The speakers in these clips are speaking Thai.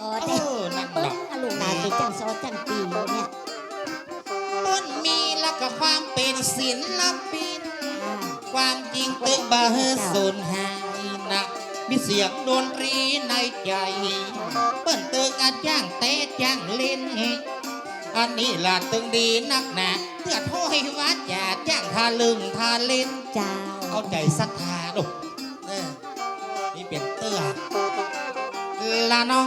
เออแต่เออนั่นเปิ้ลดอกอะลูกหลานเป็นจังซอจังปีเนี่ยต้นมีแล้วก็ความเป็นศิลปินอ่าความจริงตึกบาเฮสูญหายนะมีเสียงดนตรีในใจ เปิ้นตึกอาจ้างเตะจ้างเล่น อันนี้ล่ะตึงดีนักหนาเพื่อโทษว่าอย่าจ้างทาลึงทาเล่นเจ้าเอาใจศรัทธาลูกเออนี่เป็นเตื้อละน้อง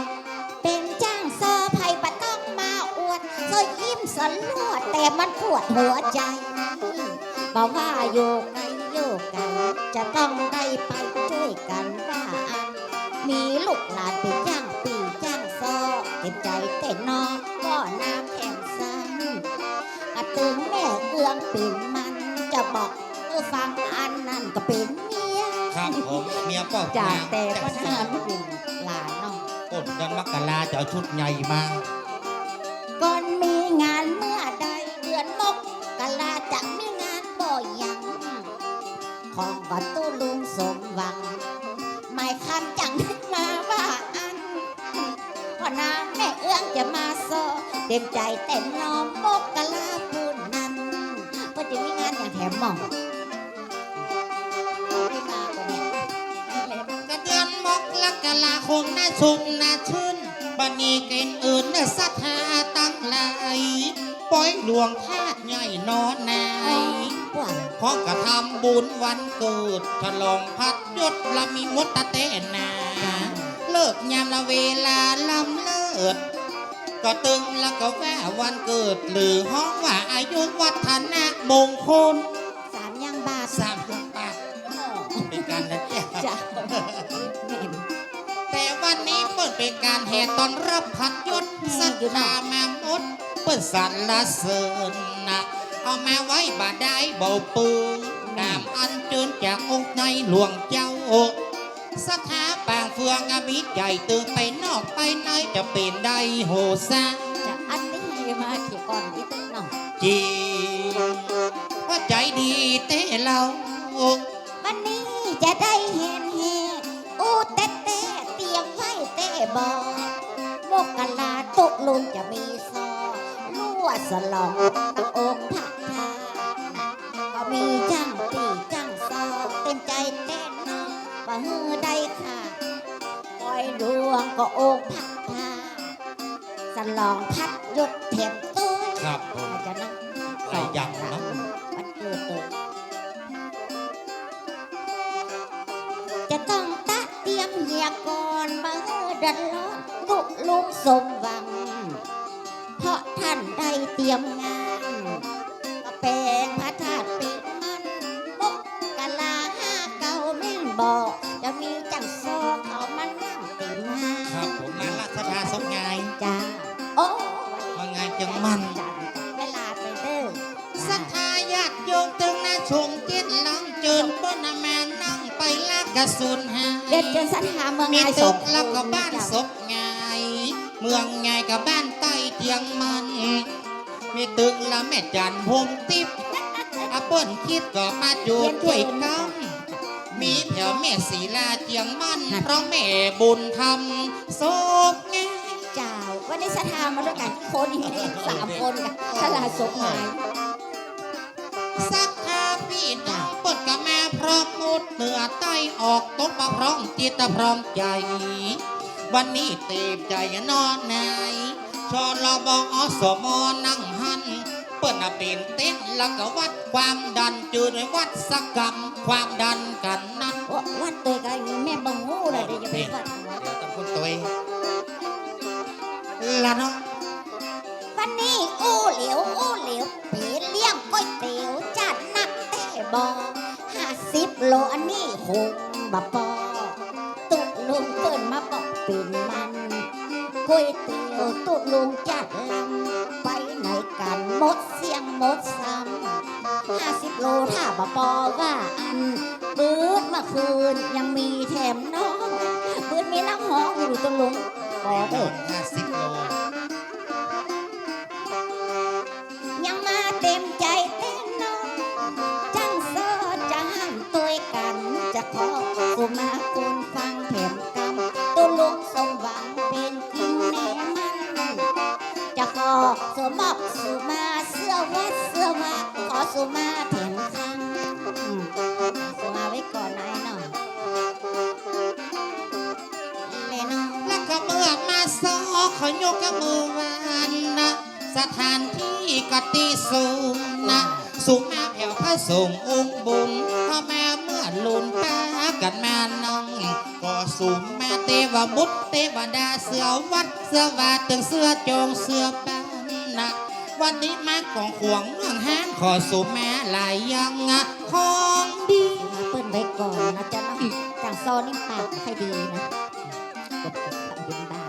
อวดซอยยิ้มสนลวดแต่มันปวดหัวใจบอกว่าอยู่ไกลอยู่ไกลจะต้องได้ไปช่วยกันว่าอันมีลูกหลานเป็นจ้างปีจ้างซอเต็มใจเต้นนอก็น้ำแข็งซ้ำกระตึงแม่เอื้องปิ่นมันจะบอกเออฟังอันนั้นก็เป็นเมียครับผมเมียป้อกจากแต่ปัญหาลูกหลานเนาะโอ้เดือนมักราจะเอาชุดใหญ่มา ของก็ตู้ลุงสมหวัง ไม่คำจังนึกมาว่าอันพ่อนางแม่เอื้องจะมาโซเต็มใจเต้นน้อมมกกะลาพูนนั้นก็จะมีงานอย่างแถมหม่องกระเดือนมกลักกะลาคงน่าชุมน่าชื่นบันนี้เกณฑ์อื่นน่ะศรัทธาตั้งหลายปล่อยหลวงทาดใหญ่นอน เพราะกระทำบุญวันเกิดฉลองพัดยศละมีมดตะเตนนา เลิกยามละเวลาลำเลิศก็ตึงแล้วก็แวะวันเกิด หรือห้องว่าอายุวัฒนะมงคลสามยังบาทสามยกปากเป็นการละแจ้จ้ะแม่นแต่วันนี้เปิดเป็นการแห่ตอนรับพัดยศสัทธามามดเปิดสรรเสริญนะ เอามาไว้บาได้เบาปืนนามอันเจิญจากองค์ในหลวงเจ้าสถาปางเฟืองอมิตรใหญ่ตึงไปนอกไปในจะ ว่าใจดีแต่เราวันนี้จะได้เห็นเฮอู้เต้เต้เตรียมไว้เต้บอกโมกกะลาตุกลุงจะมีซอลั่วสลองตักองค์พระทาก็มีจ้างปีจ้างซอเต็มใจเต้นน้องว่าฮือได้ค่ะปล่อยดวงก็องค์พระทาสลองพัดยศเทมตัวครับผมอาจจะนั่งหลายอย่างนะวันเกิดตัวจะต้องตะเตรียมเหียก่อนมาเออดันร้อนลุกลุงสมหวัง ตรียมงานก็เป็นพระธาตุปีมันมกกะลาห้าเก่าแม่นบอกจะมีจังโซเขามานั่งตีมาครับผมมาราชดาสมงายจ้าโอ้ว่างานจังมันจันเวลาไปเด้อสัทธาญาติโยมตึงนาชมเจ็ดหลังเจิญเปิ้นน่ะแม่นั่งไปลากกระสุนหาเด็ดเจนสัญหาเมืองมีไงสตึองกแล้วก็บ้านศพไงเมืองไงกับบ้านใต้เทียงมัน มีตึกแล้วแม่จันพงติบอาเปิ้นคิดก็มาจูดด้วยกัน มีแถวแม่ศีลาเจียงมันเพราะแม่บุญทำโศกไงเจ้าวันนี้สัญหามาด้วยกันคนอีกสามคนกันตลาดสงหายสักทาพี่น้องเปิดกะแม่พร้อมมุดเหนือใต้ออกตกมาพร้อมจิตพร้อมใจ วันนี้เต็มใจนอนไหนชอรอบอสมอนั่งหัน เปิ้นน่ะเป็นเต้นแล้วก็วัดความดันจืดวัดสกรรมความดันกันนั้นว่าวัดตัวกันแม่บังงูเลยเดี๋ยวจะไปวัดหัวเดี๋ยวต้องคุณตัวเองละเนาะวันนี้อู้เหลียวอู้เหลียวเปีเลี้ยงก๋วยเตี๋ยวจัดหนักแต่บอห้าสิบโลอันนี้คงบะปอตุกลุงเปิ้นมาบอกเป็นมันก๋วยเตี๋ยวตุกลุงจัดลำไปไหน กันหมดเสียงหมดซ้ำห้าสิบโลถ้าบปอว่าอันปืดเมื่อคืนยังมีแถมน้องปืดมีน้ำหอมอยู่ตรงลุงบอเด้อห้าสิบโล สุมาแถมข้างอืมสุมาไว้ก่อนนายหน่อยเลน้องแล้วก็เมื่อมาซอขอยกกับมือวานนะ สถานที่กติสูงนะ สูงมาแผ่วพระสงฆ์องค์บุญพ่อแม่เมื่อลุนป้ากันแมาน้องก็สูงแม่เทวบุตรเทวดาเสือวัดเสือวาตึงเสือจงเสือป วันนี้มาของขวงเมืองห้านขอสูงแม่หลายยังอะของดีมาเปิ้นไว้ก่อนนะจ๊ะน้องจังโซนี่ปากไม่ค่อยดีนะกดขังเป็นบ้า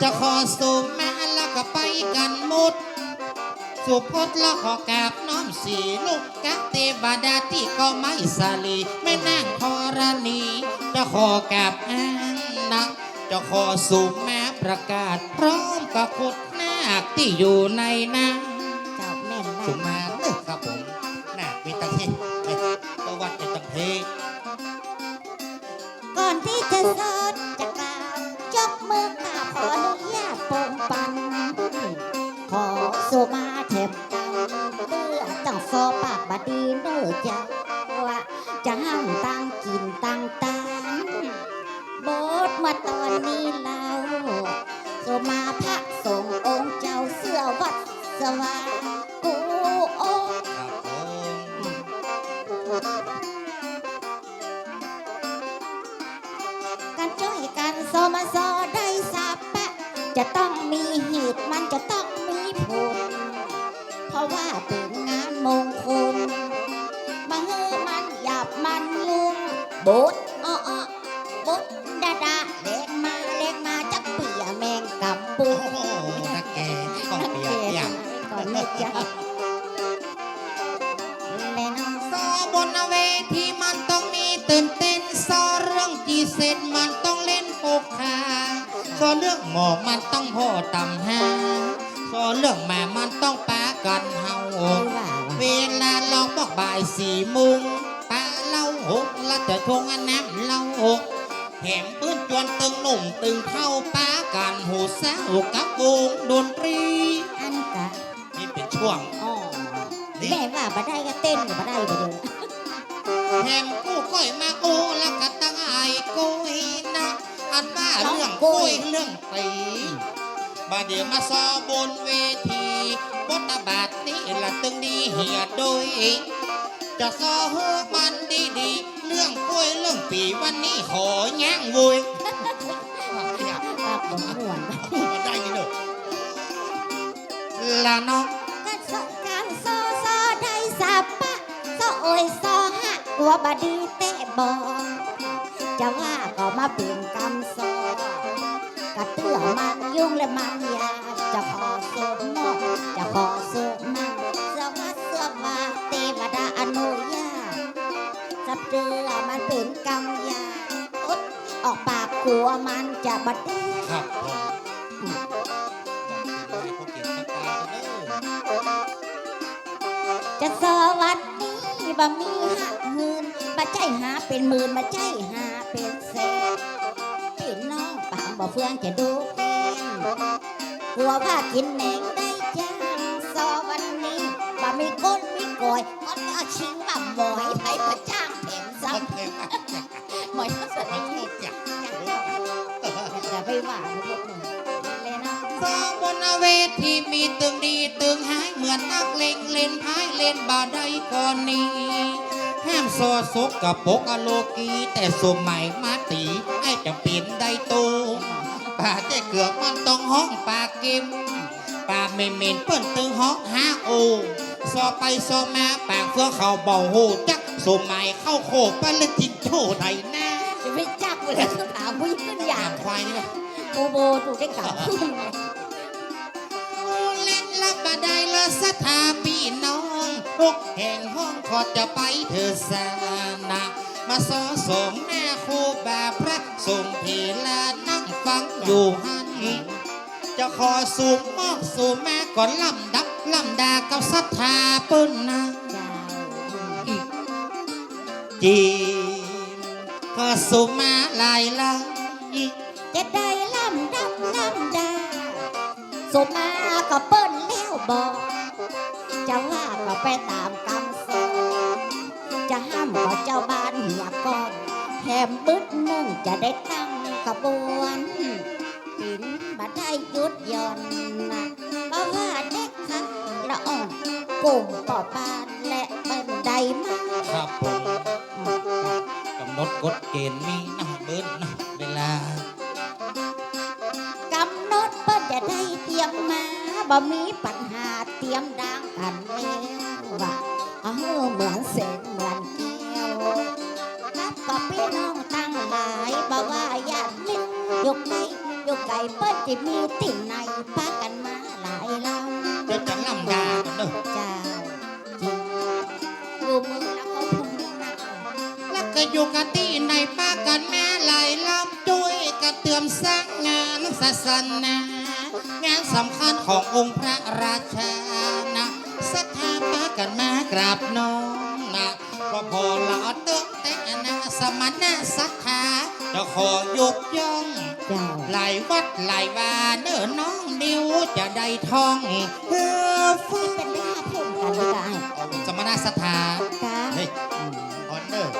จะขอสูมมาแล้วก็ไปกันหมดสุพจน์แล้วขอกราบน้อมสีลูกกักเทวดาที่ก็ไม่สาลีไม่นั่งธรณีจะขอกราบอ้างนะจะขอสูมแม้ประกาศพร้อมกับขุดนา คที่อยู่ในนาเจ้าแม่นได้สูมมาเด้อครับผมนาคมีตังเฮเอ้ยประวัติเป็นตังเฮก่อนที่จะสด แม่น้องซบนเวทีมันต้องมีตื่นเต้นซอเรื่องจีเสร็จมันต้องเล่นโปกขาซอเรื่องหมอมันต้องพ่อตำหาซอเรื่องแม่มันต้องปากันเฮาไม่ว่าเวลาลองบอกบ่ายสี่โมุงปาเล่าหกแล้วจะทงอันน้ำเล่าหกแถมปืนจวนตึงหนุ่มตึงเข้าปากันหูแซวกับวงดนตรีอันกะนี่เป็นช่วง แม่ว่าบ่ได้ก็เต้นก็บ่ได้ไปเลยแถมกู้ก้อยมาโอ้แล้วก็ตั้งไอ้ก้อยนะอันว่าเรื่องก้อยเรื่องตีบาดเดี๋ยวมาซอบนเวทีบทบาทนี้ละตึงดีเหียโดยจะซอเฮือมันดีดีๆเรื่องก้อยเรื่องปีวันนี้ขอแย่งวุยปากบ่ม่วนได้ยินเด้อละน้อง บดีเตะบอจะว่าก็มาเป็นกำซอกระเตื้อมันยุ่งและมันยาจะขอสุมมอกจะขอสุมมันเสื้อวัดเสื้อวาเทวดาอนุญาตจะเตื้อมันเป็นกำยาอดออกปากกลัวมันจะบัดดีครับจะสวัสดีบ่มีหัก ใจหาเป็นหมื่นบ่ใจหาเป็นแสนพี่น้องปางบ่เฟืองจะดูเป็นกลัวว่ากินแหนงได้จังสวันนี้บ่มีก้นมีกอยก็เอาชิงว่าหมอยไผบ่จ้างเพ็มซ้ำหมอยทั้งสขอนิโททษจ้ะอย่าไปว่าพวกมึงเลยนะซอบนเวทีมีตึงดีตึงหายเหมือนนักเลงเล่นพายเล่นบาได้ก่อนนี้ ห้ามโซซกกับปกอโลกีแต่สมัยมาตีไอ้จะเปลี่ยนได้ตูป่าแต่เกือบมันต้องห้องปากเกมป่าเมนเมนเปิ้นตึงห้องหาโอซอไปซอมาปากเพื่อเขาเบาหูจักสมัยเข้าโคปนละทินโชไดหน้าจะไม่จักเลยต้องถามผู้หญิงขึ้นอยาอ่ากนควายนี่นะโบโบถูกได้กลับขึ้นเล่นลับบได้ละสถาพี่น้อง ทุกแห่งห้องขอจะไปเธอสานะมาสอสองหน้าคู่แบบพระสงฆ์พีลานั่งฟังอยู่หัน จะขอสูมมอกสู่แม่ก่อนลำดับลำดากับศรัทธาปืนนะเจ้าจีนขอสู่มาลายลังจะได้ลำดับลำดาสมมาก็เปิ้นแล้วบอก จะว่าก็ไปตามคำสอนจะห้ามก็เจ้าบ้านเหียก่อนแถมบึดหนึ่งจะได้ตั้งขบวนปินบัดได้ยุดย่อนนะเพราะว่าเด็กขักละอ่อนกลุ่มป่อปานและเปิ้นใดมาครับผมกำหนดกฎเกณฑ์มีนะเบิ้นนะเวลา ได้เตรียมมาบ่มีปัญหาเตรียมดังกันแล้วว่าเอาเหมือนเส้นเหมือนแก้วรับกับพี่น้องตั้งหลายบ่ว่าญาติมิตรยกไกลยกไก่เปิ้นจะมีติ่งในพากันมาหลายลำเดี๋ยวจะล่ำดานเด้อจ้าจริงอยู่มือแล้วก็พุ่งนักแล้วก็อยู่กันที่ในปากันแม่หลายลำจุ้ยกระเตือมสร้างงานศาสนา สำคัญขององค์พระราชานะศรัทธาป้ากันมากราบน้องนะก็พอละเติมแต่งนะสมณะศรัทธาจะขอยกย่องเจ้าหลายวัดหลายวาเด้อน้องดิวจะได้ท่องเพื่อฝึกเป็นได้ห้าพุ่มกันไม่ได้สมณะศรัทธาจ้าเฮ้ยออนเดอร์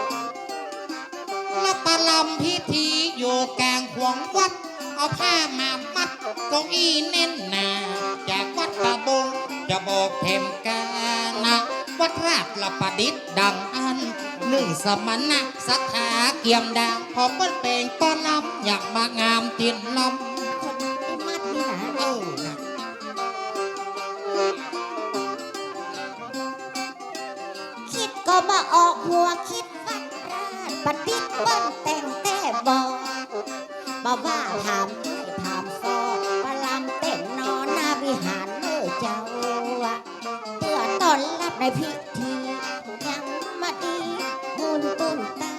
และประลำพิธีอยู่กลางขวงวัด เอาผ้ามามัดเก้าอี้แน่นหนาจากวัดประบงจะบอกเทมกานะวัดราชละประดิษฐ์ดังอันหนึ่งสมณะศรัทธาเกี่ยมดังพอเปิ้นเป่งป้อนลำอยากมางามตินลำคิดก็มาออกหัวคิดวัดราชประดิษฐ์เปิ้นแต่งแต่บอกมาว่าถาม ในพิธียังมาดีมุนตุนเต้า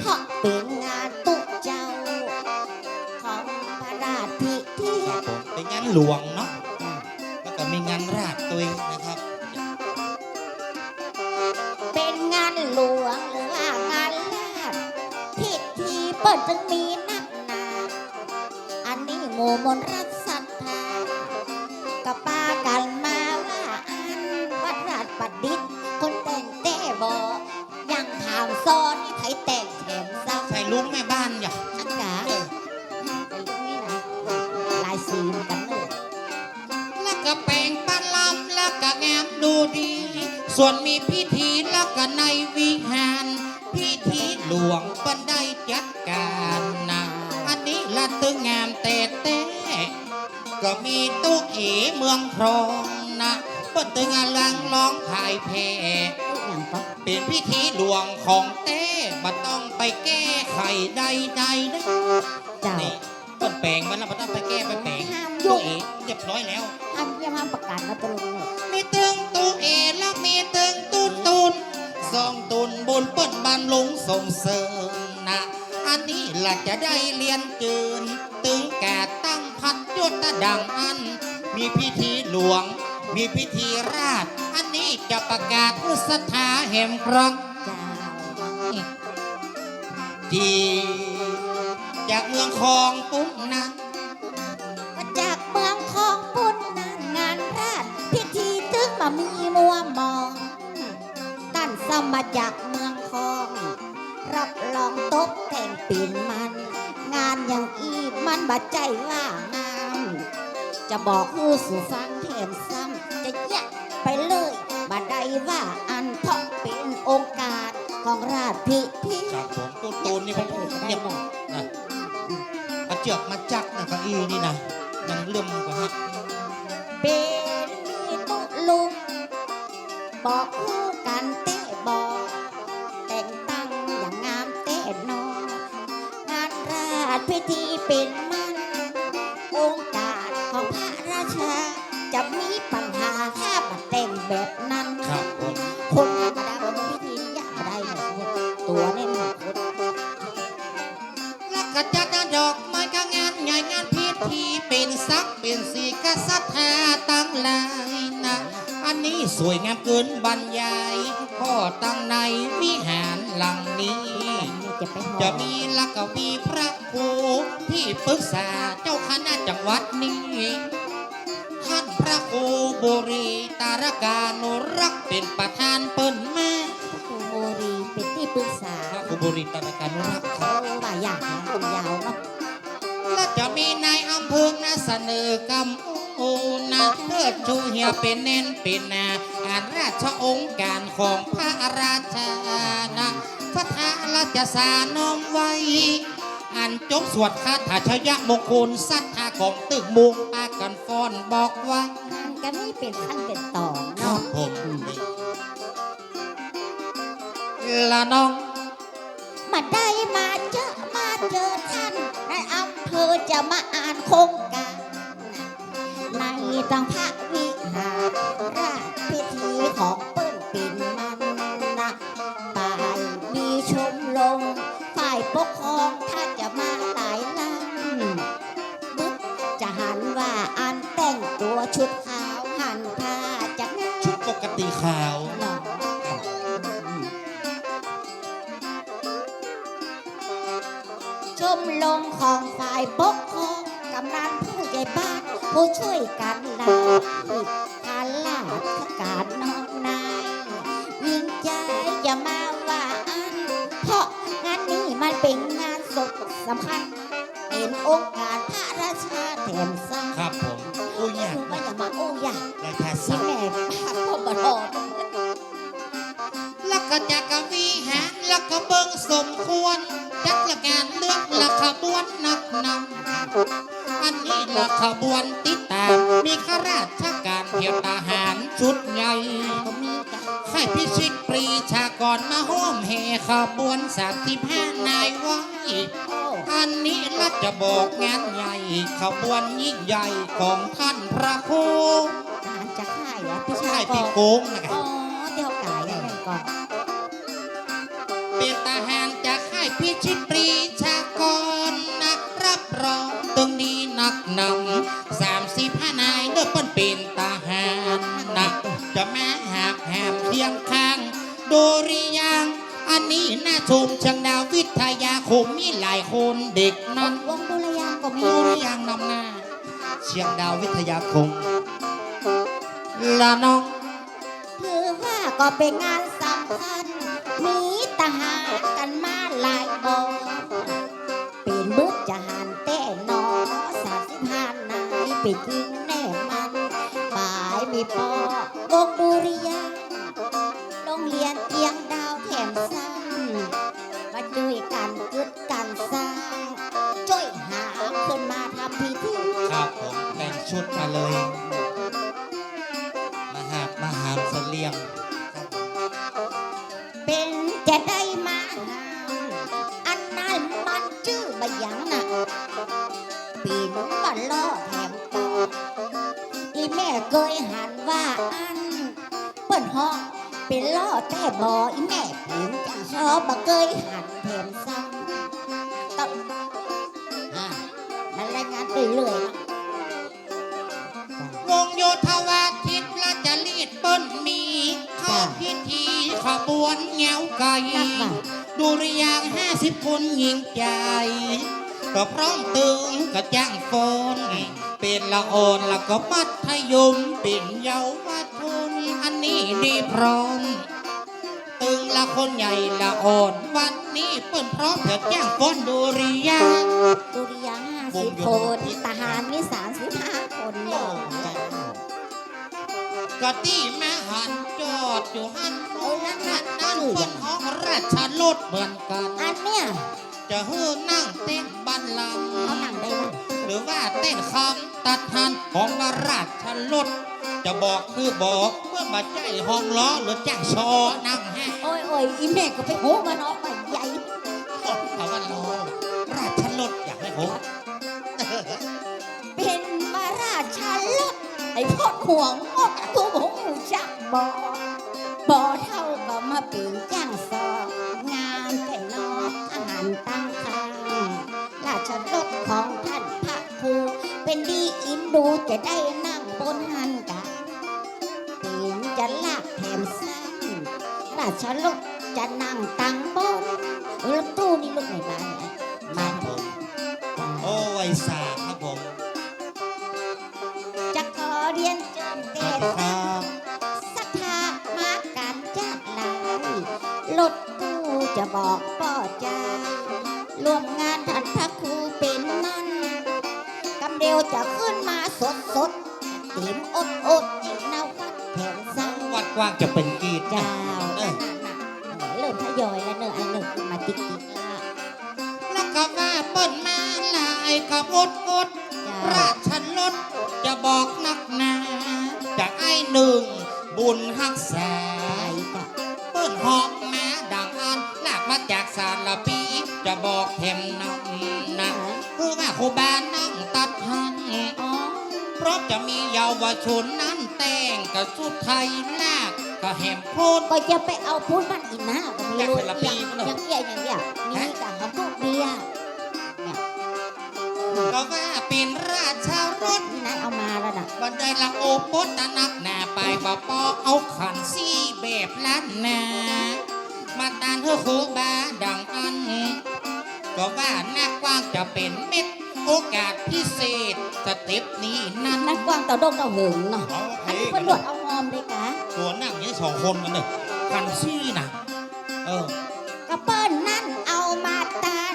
เพราะเป็นงานตุกเจ้า ของพระราชพิธีครับผมเป็นงานหลวงเนาะแล้วก็มีงานราชตัวเองนะครับ เป็นงานหลวงหรือว่างานลาดพิธีเปิดจึงมีนักหนา อันนี้หมู่มนรัก รองนะเปิ้นตึงอลังร้องพายแพลูกอย่างก็เป็นพิธีหลวงของเต้บ่ต้องไปแก้ไขใดๆนะเจ้านี่ต้นแปลงมันแล้วบ่ต้องไปแก้ไปแปลงห้ามตัยุ่วงเองเรียบร้อยแล้ว ห้ามเยี่ยมห้ามประกาศนะตกลงเนี่ยมีตึงตูเอแล้วมีตึงตูนตูนสองตูนบุญเปิ้นบานลงส่งเสริมนะ อันนี้ล่ะจะได้เรียนจืน ตึงแก่ตั้งพัดยศดังอัน มีพิธีหลวง มีพิธีราช อันนี้จะประกาศพุทธศรัทธาแห่งครองที่จากเมืองคองปุ้นนั้นจากเมืองคองปุ้นนางงานราชพิธีถึงมามีมัวมอง ตั้นสมาจากเมืองคอง รับรองตบแต่งปีนมัน งานอย่างอีมันบาดใจว่างา จะบอกผู้สู่ฟังเทมซ้ำจะแยกไปเลยบาใดว่าอันทองเป็นองค์การของราชพิธีจากผมตูนตูนนี่ผมเนี่ยนะเอาเจือกมาจักนะเก้าอี้นี่นะยังเลื่อมกว่าฮะเป็นมีตุลุงบอกคู่กันเต้บอกแต่งตั้งอย่างงามเต้นองานราชพิธีเป็น งานพิธีเป็นซักเป็นสีกษัตริย์แท้ตั้งหลายนะ อันนี้สวยงามเกินบรรยายพ่อตั้งในวิหารหลังนี้ จะไปหอจะมีลักกวีพระครูที่ปรึกษาเจ้าคณะจังหวัดนี้ครูบุรีตารการนุรักษ์เป็นประธานเปิ้นแม่ครูโมรีเป็นที่ปรึกษาพระครูบุรีตารการนุรักษ์คเขารับว่าอยากหายาว สนอกำโอนะเพื่อชูเฮียเป็นเน้นเป็นนาอ่านราชองค์การของพระราชานะพระทาราชสาน้อมไว้ อันจบสวดคาถาชยมงคลสัทธาของตึกมุงปากันฟอนบอกไว้งานกันนี่เป็นขั้นเป็นตอนครัเนาะบผมละน้องมาได้มาเจอมาเจอท่านในอำเภอจะมาอ่านโครงการ ในตังพระวิหารราชพิธีของเปิ้นปิ่นมันนะป่ายมีชมลงฝ่ายปกครองถ้าจะมาหลายลำบึกจะหันว่าอันแต่งตัวชุดขาวหันผ้าจากหน้าชุดปกติขาวหนอชมลงของฝ่ายปกครองก ผู้ช่วยกันลากาลาดการนอนนายยิ่งใจอย่ามาว่าอันเพราะงานนี้มันเป็นงานศพสำคัญ มาห้อมเฮขบวนสามสิบห้านายไว้โอ้อันนี้ละจะบอกงานใหญ่ขบวนยิ่งใหญ่ของท่านพระครูทหารจะค่ายอะพี่ชาใช่ยปีก่โก้งนะคอ๋รัอบเดี๋ยวกายอะไรก่อนเป็นทหารจากค่ายพิชิตปรีชากรนักรับรองตรงนี้นักนำสามสิบห้านายเลือกเปิ้นเป็นทหารนักจะแม้หากแหมเพียงข้าง ดูริยังอันนี้น่าชมเชิงดาววิทยาคมมีหลายคนเด็กนั้นวงดุรยางค์ก็มีดูริยังนำหน้าเชียงดาววิทยาคมละน้องถือว่าก็เป็นงานสำคัญมีทหารกันมาหลายบอเป็นบึกจะหันแต่นอสามสิบห้านายไปยิงแน่มันปลายมีปอวงดุริยาง ชุดมาเลย มาหาบมาหามเสลียง เป็นจะได้มาหาอันนั้นมันชื่อบะหยังน่ะ ปีนวันล่อแถมต่ออีแม่เคยหันว่าอัน เปิ้นห้องเป็นล่อแต่บออี อยังห้าสิบคนยิงใจ ก็พร้อมตึงก็จ้างฟอนเป็นละอ่อนแล้วก็มัธยมเป็นเยาวชนอันนี้ดีพร้อม ตึงละคนใหญ่ละอ่อนวันนี้เปิ้นพร้อมจะจ้างฟอนดูหรือยังดุริยางห้าสิบคนทหารมีสามสิบห้าคนเนาะ ก็ที่แม่หันจอดอยู่หันเออนั่นนั่น่ะนนั่นชื่อเปิ้ยันงของราชรถเหมือนกันอันเนี้ยจะฮือนั่งเต้นบันลังก์เขานั่งได้ไหมหรือว่าเต้นคำตัดทันของวราชรถจะบอกคือบอกเมื่อมาใจห้องล้อหรือจ้างชอนั่งให้โอ้ยโอ้ยอีแม่ก็ไปโหมันออกมาใหญ่เขาว่าล้อราชรถอยากให้ผมเป็นมาราชาลดไอ้พอดห่วงงดตัวหง จักบอบอเท่าก็มาเป็นจ้างสอบงานแต่นอกทหารตั้งข้างราชรถของท่านพระครูเป็นดีอินดูจะได้นั่งบนหันกะเป็นจะลากแถมสั้นราชรถจะนั่งตั้งบนรถตู้นี่ลูกในบ้านเนี่ยคบ้ารันบผมโอ้ไวสาครับผมจะขอเรียนเชิญครับ จะบอกป่อใจร่วมงานท่านพระครูเป็นมันกำเดียวจะขึ้นมาสดสดๆติมอดอดๆอีกนาวัดแถมซ้ำวัดกว้างจะเป็นกีดจ้าเอนั่อนน่ะน่ะเริ่มทยอยแล้วเนอะไอ้หนึ่งมาติ๊กติ๊กละแล้วก็ว่าเปิ้นมาลายขบวดอดเจ้าราชรถจะบอกนักหนาจากไอ้หนึ่งบุญหักษา สารละปีจะบอกเทมนำนะคือว่าครูบานั่งตัดหันอ๋อเพราะจะมีเยาวชนนั้นแต่งกับสุดไทยลากก็แหมพูดก็จะไปเอาพูดมันอีกนะก็ไม่รู้อยากเป็นละปีอย่างมั้งเนอะอย่างเงี้ยอย่างเงี้ยมีฮะกับเขาพวกเบียร์ก็ว่าเป็นราชารถนี่นะเอามาแล้วนะบันไดละโอปตะนักหนาไปบ่ปอเอาขันซี่แบบล้านนามาตานเฮือครูบาดังอัน ก็ว่านักกว้างจะเป็นเม็ดโอกาสพิเศษสเต็ปนี้นั้นนักกว้างเต่าดงเต่าหึงเนาะเอาโออันเคนี้เป็นหลวดเอาหอมเลยกะตัวนั่งอย่างนี้สองคนกันเลยขันซี่นะเออกระเปิ้ลนั่นเอามาตาน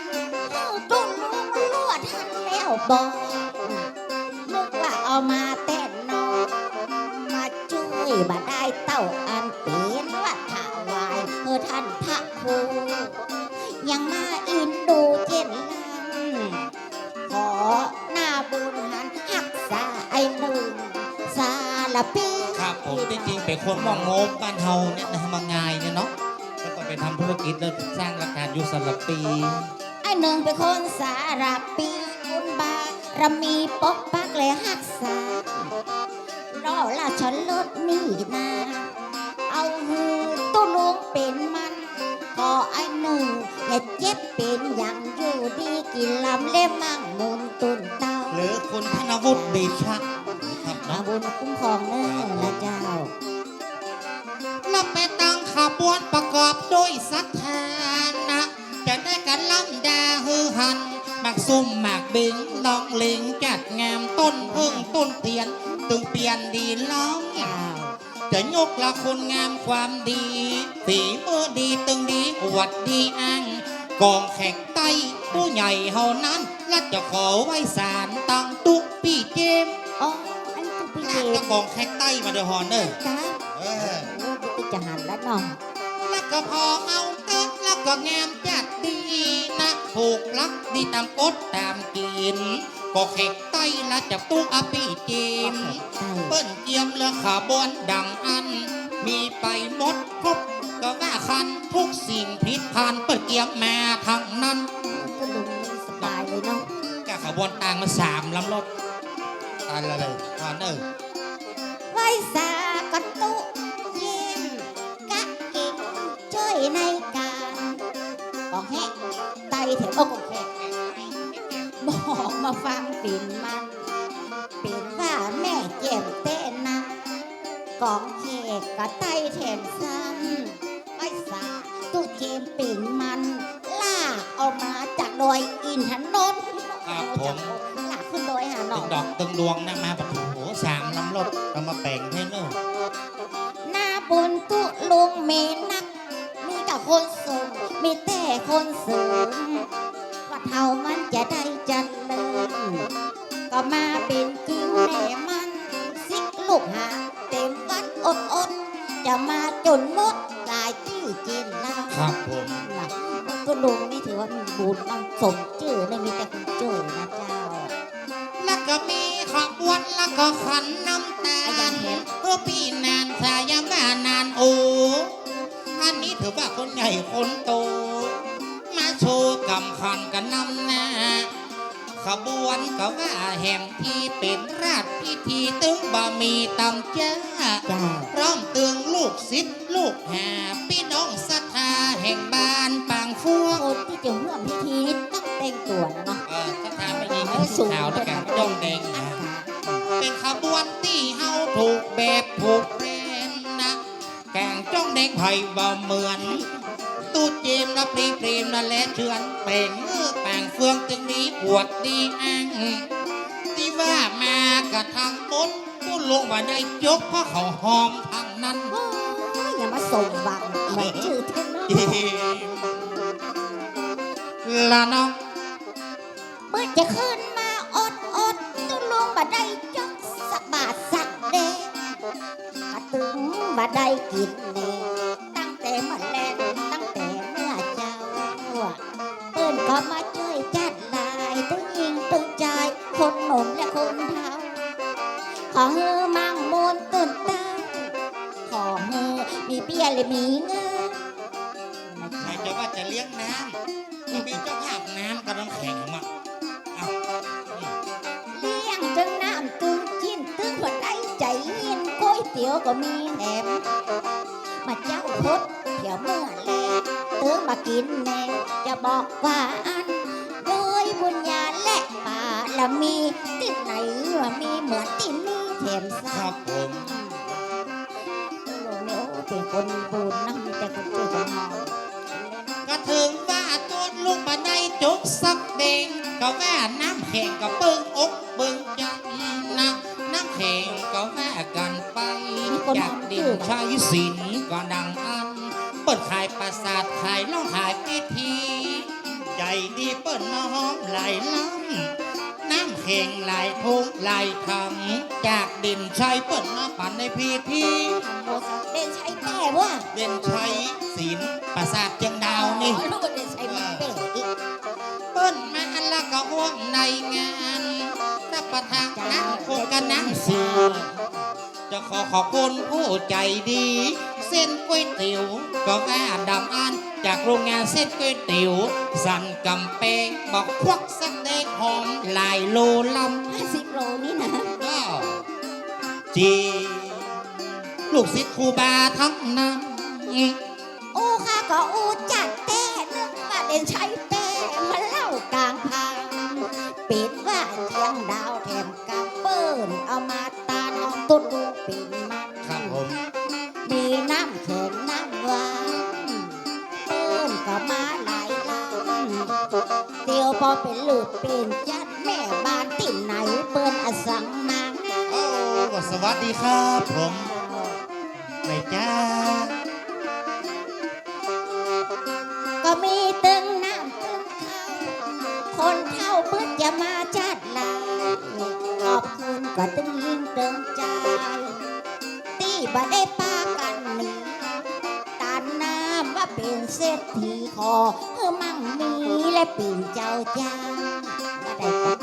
เอาตุ้นลุงลวดทันแล้วบอกนึกว่าเอามาแต่นนอนมาช่วยมาได้เต่าอันเป็นว่าถาวายเพื่อท่านพระ ครูยังมาอินดูเจนลังขอหน้าบุญหันหักษาไอ้หนึ่งสาละปีครับผมที่จริงเป็นคนมองโงมบ้านเฮาเนี่ยนะมางายเนี่ยเนาะแล้วก็ไปทำธุรกิจแล้วสร้างราคาอยู่สลับปีไอ้หนึ่งเป็นคนสาระปีบุญบารมีปกปักและหักษารอราชลดนี่นาเอาหือตู้ลุงเป็นมัน นลำเล่มมั่งมุนตุนเต้าหรือคุณธนวุฒิเดชะครับมาเนาะบุญคุ้มครองเน้อละเจ้าแล้วไปตั้งขบวนประกอบด้วยศรัทธานะ จะได้กันล่ำดาฮือหันหมากซุ่มหมากบิงลองเลงจัดงามต้นพึ่งต้นเตียน ตึงเปลี่ยนดีล้องเจ้าจะยกละคุณงามความดีฝีมือดีตึงดีอวดดีอ้างกองแขกไต้ ผู้ใหญ่เฮานั้นและจะขอไว้สารตังตุกปีเจมส์อ๋ออันนี้พี่เจก็กองแขกไต้มาเดอฮอนเนอร์จ้าเออโอ้พี่จะหันแล้วเนาะแล้วก็พอเอาเต๊กแล้วก็งามจัดดีนะถูกลักดีตามกฎตามกินก็แขกไต้และจับตุกอปีเจมส์ใช่เปิ้นเจียมเรือขาบวนดังอัน มีไปหมดครบก็ว่าคันทุกสิ่งผิดผ่านเปิดเกียมมาทางนั้นก็ลุงนี่สบายเลยเนาะแกขบวนต่างมาสามลำรถตายละเลยตอนเออไหว้สากระตุเยี่ยมกะเก่งช่วยในการบอกแฮะไตแถวโอ้ก็แขกบอกมาฟังปิ่นมันปิ่นว่าแม่เจ็บเต้นนะ กองแขกกะไตแถมซ้ำไหว้สาตุเจมปิ่นมัน ลากเออกมาจากดอยอินทนนท์ครับผม ลากขึ้นดอยหาหนตึองงดอกตึงดวงนะมาปะโถสามลำรถเอามาแปลงให้เนอะหน้าบุญตุลุงเมนัก มีแต่คนสูงมีแต่คนสูงว่าเท่ามันจะได้จันเลินก็มาเป็นกิ้วแหน่มันสิกลูกหาเต็มวัด อดอดจะมาจนหมดกลายชื่อจีนแล้วครับผมนะก็ลุงนี่ถือว่ามีบุญต้องสมชื่อเลยมีแต่คนจื่อนะเจ้า แล้วก็มีขบวนแล้วก็ขันน้ำตาอะยัลงเห็นเพื่อพี่นานสายามานานโออันนี้ถือว่าคนใหญ่คนโต มาโชว์กำคันกันนำหน้าขบวนก็ว่าแห่งที่เป็นราชพิธีตึงบะมีตำจ้าจ้า ไผ่บ่เหมือนตู้เจมนะปรีเปรมนะและเชือนแป่งมือแป่งเฟืองจึงนี้อวดดีอังที่ว่ามากระทางบนผู้ลงมาได้ยกเพราะเขาหอมทางนั้นอย่ามาส่งบังเหมือนชื่อเทนเนละน้องเมื่อจะขึ้นมาอดอดตุลงมาได้จกสักบาทสักเดกระตึงมาได้กินเน มีเบี้ยและมีเงินใครจะว่าจะเลี้ยงน้ำมีเจ้าภาพน้ำกับน้ำแข็งมาเอาเลี้ยงจนน้ำตึงจินตึงหัวใจใจเย็นก๋วยเตี๋ยวก็มีแถมมาเจ้าพดเที่ยวเมื่อแลตึงมากินแน่จะบอกว่าอันโดยบุญญาและบารมีที่ไหนว่ามีเหมือนที่นี่แถมคซ้ำรับผมโล กนี้โอ้เป็นนมีบุญนะมีแต่คนเจอคนเมาก็ถึงว่าตัวลูกมาไดจุกสักเด้งก็แว่น้ำแข็งก็ปึ้งอกปึ้งใจนะน้ำแข็งก็แว่กันไปอยากดินใช้สินก็ดังอันเปิดขายประสาทขายล่องขายพิธีใจดีเปิ้นมาหอมไหลล้ำน้ำแข็งไหลทุกไหลถังจากดินใช้เปิ้นมาปั่นในพิธี ทำโมสักเด่นใช้แป้ว่าเด่นใช้ศิลประสาทเจียงดาวนี่ลูกเด่นใช้แป้อีกเปิ้นมาแล้วก็ห่วงในงานรับประทานนั่งคงกันนั่งเสือจะขอขอบคุณผู้ใจดี เส้นก๋วยเตี๋ยวก็แม่ดำอันจากโรงงานเส้นก๋วยเตี๋ยวสันกำเปงบอกควักสักเด็กหอมหลายโลลห้าสิบโลนี่นะำก็จี ลูกศิษย์ครูบาทั้งนั้นโอ้ข้าก็อูจัดแต่นึกว่าเด่นใช้แป้มาเล่ากลางทางปิดว่าเทียงดาวแถมกับเปิ้นเอามาตาน้องตุ้ดูปิ่นมันครับผมมีน้ำแข็งน้ำหวานเปิ้นก็มาหลายล้านเดียวพอเป็นลูกเป็นจัดแม่บ้านที่ไหนเปิ้นอสังมาโอ้สวัสดีครับผม ไม่จ้า ก็มีตึงน้ำตึงเข้าคนเท่าเพิ่งจะมาจัดลายขอบคุณก็ตึงยิ่งตึงใจตีบ่ได้ปากันหนีตานน้ำว่าเป็นเศรษฐีขอเพื่อมั่งมีและปิ่นเจ้าจ้าบ่ได้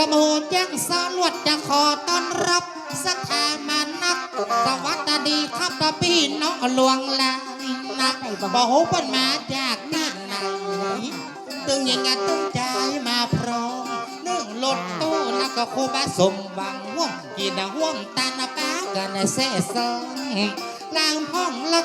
ระโมจังสลวดจะขอต้อนรับสถามานักสวัสดีครับตาพี่น้องหลวงลายนักบอกโหเปิ้นมาจากที่ไหนตึงยังไงตึงใจมาพร้อมนื่งรถตู้แล้วก็ครูบาสมหวังห่วงกินห่วงตานาป้ากันเสซองลางห้องละ